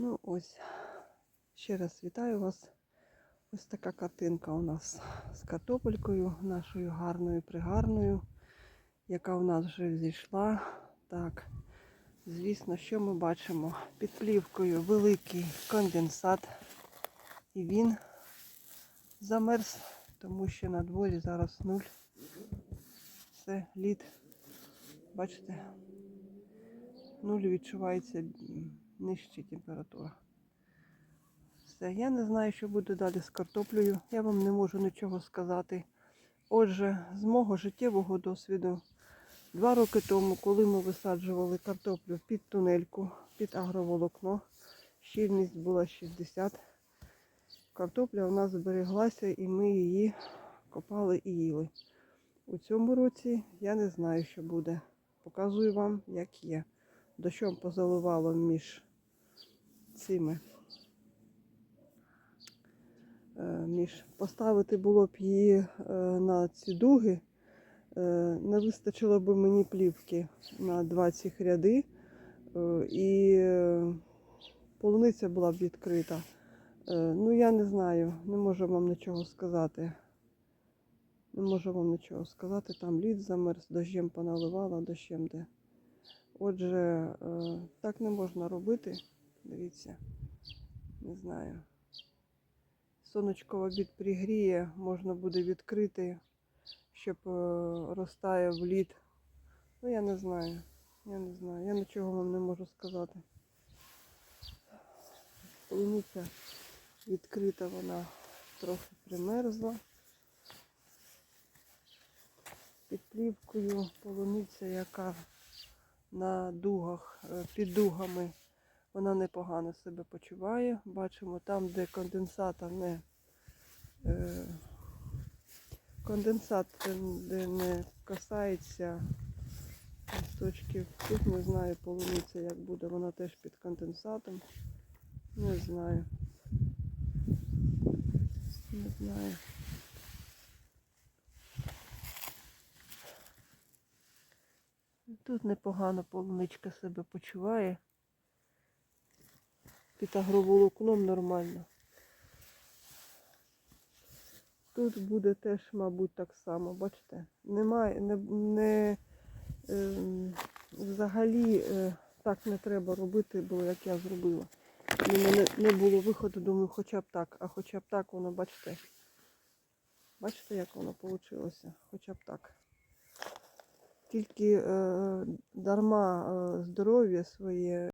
Ну ось, ще раз вітаю вас. Ось така картинка у нас з картопелькою, нашою гарною, пригарною, яка у нас вже зійшла. Так, звісно, що ми бачимо? Під плівкою великий конденсат. І він замерз, тому що на дворі зараз нуль. Це лід. Бачите? Нуль відчувається нижча температура. Все, я не знаю, що буде далі з картоплею. Я вам не можу нічого сказати. Отже, з мого життєвого досвіду, два роки тому, коли ми висаджували картоплю під тунельку, під агроволокно, щільність була 60. Картопля у нас збереглася і ми її копали і їли. У цьому році я не знаю, що буде. Показую вам, як є. Дощом позаливало між цими. е, Між поставити було б її е, на ці дуги. е, Не вистачило б мені плівки на два цих ряди. І полуниця була б відкрита. Ну, я не знаю, не можу вам нічого сказати. Не можу вам нічого сказати. Там лід замерз, дощем поналивала, дощем де. Отже, так не можна робити. Дивіться, не знаю. Сонечко в обід пригріє, можна буде відкрити, щоб е, розтаяв лід. Ну, я не знаю. Я не знаю. Я нічого вам не можу сказати. Полуниця відкрита, вона трохи примерзла. Під плівкою полуниця, яка на дугах, е, під дугами, вона непогано себе почуває. Бачимо там, де конденсата не е, конденсат, е, де не касається листочків. Тут не знаю полуниця, як буде, вона теж під конденсатом. Не знаю. Не знаю. Тут непогано полуничка себе почуває. Під агроволокном нормально. Тут буде теж, мабуть, так само, бачите? Немає, не, не ем, взагалі е, так не треба робити, бо як я зробила. У мене не було виходу, думаю, хоча б так, а хоча б так воно, бачите. Бачите, як воно вийшло? Хоча б так. Тільки е, дарма е, здоров'я своє